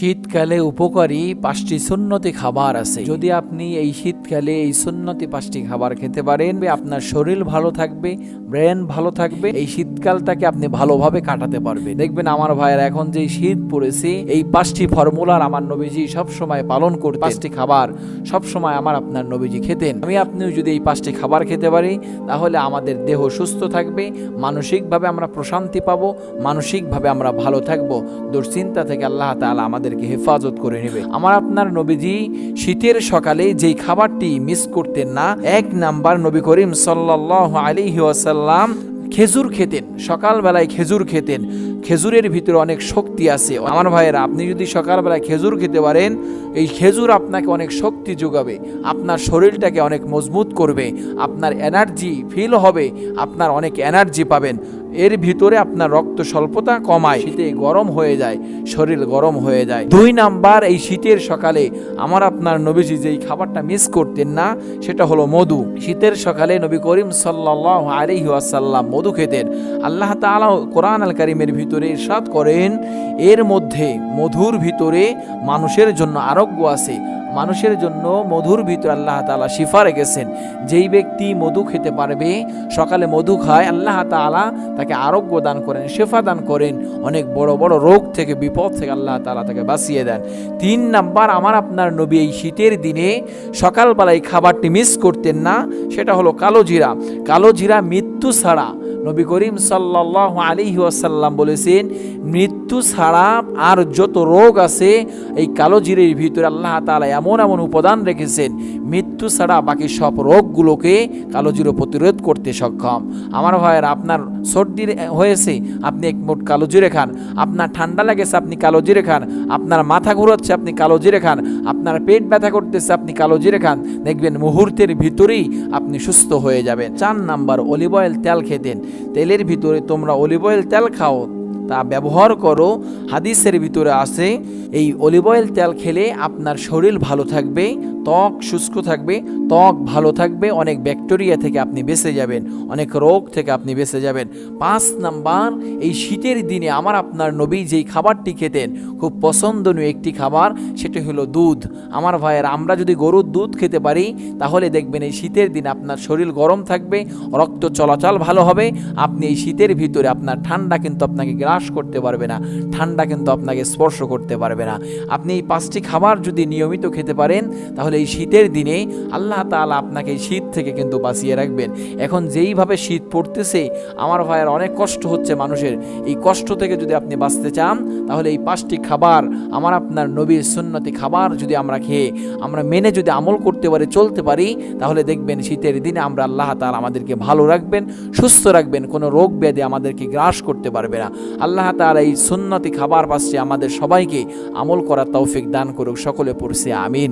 শীতকালে উপকারী পাঁচটি সুন্নতি খাবার আছে। যদি আপনি এই শীতকালে এই সুন্নতি পাঁচটি খাবার খেতে পারেন, আপনার শরীর ভালো থাকবে, ব্রেন ভালো থাকবে, এই শীতকালটাকে আপনি ভালোভাবে কাটাতে পারবেন। দেখবেন আমার ভাইয়ের, এখন যে শীত পড়েছে, এই পাঁচটি ফর্মুলার আমার নবীজি সব সময় পালন করতে পাঁচটি খাবার সব সময় আমার আপনার নবীজি খেতেন। আমি আপনিও যদি এই পাঁচটি খাবার খেতে পারি, তাহলে আমাদের দেহ সুস্থ থাকবে, মানসিকভাবে আমরা প্রশান্তি পাবো, মানসিকভাবে আমরা ভালো থাকব। দুশ্চিন্তা থেকে আল্লাহ তাআলা আমাদেরকে হেফাজত করে নেবে। আমার আপনার নবীজি শীতের সকালে যেই খাবারটি মিস করতেন না, এক নাম্বার নবী করিম সাল্লাল্লাহু আলাইহি ওয়াসাল্লাম খেজুর খেতেন। সকালবেলায় খেজুর খেতেন। খেজুরের ভিতরে অনেক শক্তি আছে। আমার ভাইয়েরা, আপনি যদি সকালবেলায় খেজুর খেতে পারেন, এই খেজুর আপনাকে অনেক শক্তি যোগাবে। আপনার শরীরটাকে অনেক মজবুত করবে। আপনার এনার্জি ফিল হবে। আপনার অনেক এনার্জি পাবেন। এর ভিতরে আপনার রক্ত স্বল্পতা কমায়, শীতে গরম হয়ে যায়, শরীর গরম হয়ে যায়। দুই নাম্বার, এই শীতের সকালে আমার আপনার নবীজি যেই খাবারটা মিস করতেন না, সেটা হলো মধু। শীতের সকালে নবী করিম সাল্লাহ আলহি আসাল্লাম মধু খেতেন। আল্লাহ তাআলা কোরআন আল কারিমের ভিতরে ইরশাদ করেন, এর মধ্যে মধুর ভিতরে মানুষের জন্য আরোগ্য আছে। মানুষের জন্য মধুর ভিতরে আল্লাহ তাআলা শিফা রেখেছেন। যেই ব্যক্তি মধু খেতে পারবে, সকালে মধু খায়, আল্লাহ তাআলা তাকে আরোগ্য দান করেন, শেফা দান করেন, অনেক বড় বড় রোগ থেকে, বিপদ থেকে আল্লাহ তালা তাকে বাঁচিয়ে দেন। তিন নাম্বার, আমার আপনার নবী এই শীতের দিনে সকালবেলা এই খাবারটি মিস করতেন না, সেটা হলো কালো জিরা। কালো জিরা মৃত্যু ছাড়া নবী করিম সাল্লাহ আলিহি ওয়াসাল্লাম বলেছেন মৃত্যু ছাড়া আর যত রোগ আছে, এই কালো জিরের ভিতরে আল্লাহ তাআলা এমন এমন উপাদান রেখেছেন, মৃত্যু ছাড়া বাকি সব রোগগুলোকে কালো জিরো প্রতিরোধ করতে সক্ষম। আমার ভাইয়ের আপনার সর্দি হয়েছে, আপনি এক মোট কালো জিরে খান। আপনার ঠান্ডা লেগেছে, আপনি কালো জিরে খান। আপনার মাথা ঘুরাচ্ছে, আপনি কালো জিরে খান। আপনার পেট ব্যথা করতেছে, আপনি কালো জিরে খান। দেখবেন মুহূর্তের ভিতরেই আপনি সুস্থ হয়ে যাবেন। চার নাম্বার অলিভ অয়েল তেল খেতেন। তেলের ভিতরে তোমরা অলিভ অয়েল তেল খাও। তা ব্যবহার করো। হাদিসের ভিতরে আছে, এই অলিভ অয়েল তেল খেলে আপনার শরীর ভালো থাকবে, ত্বক শুষ্ক থাকবে, ত্বক ভালো থাকবে, অনেক ব্যাকটেরিয়া থেকে আপনি বেঁচে যাবেন, অনেক রোগ থেকে আপনি বেঁচে যাবেন। পাঁচ নাম্বার, এই শীতের দিনে আমার আপনার নবী যেই খাবারটি খেতেন, খুব পছন্দনীয় একটি খাবার, সেটি হলো দুধ। আমার ভাইয়ের, আমরা যদি গরুর দুধ খেতে পারি, তাহলে দেখবেন এই শীতের দিনে আপনার শরীর গরম থাকবে, রক্ত চলাচল ভালো হবে, আপনি এই শীতের ভিতরে আপনার ঠান্ডা কিন্তু আপনাকে গ্রাস করতে পারবে না, ঠান্ডা কিন্তু আপনাকে স্পর্শ করতে পারবে না। আপনি এই পাঁচটি খাবার যদি নিয়মিত খেতে পারেন, তাহলে এই শীতের দিনে আল্লাহ তাআলা আপনাকে শীত থেকে কিন্তু বাঁচিয়ে রাখবেন। এখন যেইভাবে শীত পড়তেছে, আমার ভাইয়ের অনেক কষ্ট হচ্ছে মানুষের। এই কষ্ট থেকে যদি আপনি বাঁচতে চান, তাহলে এই পাঁচটি খাবার আমার আপনার নবীর সুন্নতি খাবার যদি আমরা খেয়ে, আমরা মেনে যদি আমল করতে পারি, চলতে পারি, তাহলে দেখবেন শীতের দিনে আমরা আল্লাহ তাআলা আমাদেরকে ভালো রাখবেন, সুস্থ রাখবেন, কোনো রোগ ব্যাধি আমাদেরকে গ্রাস করতে পারবে না। আল্লাহ তার এই সুন্নতি খাবার পাশে আমাদের সবাইকে আমল করার তৌফিক দান করুক, সকলে পড়ছে আমিন।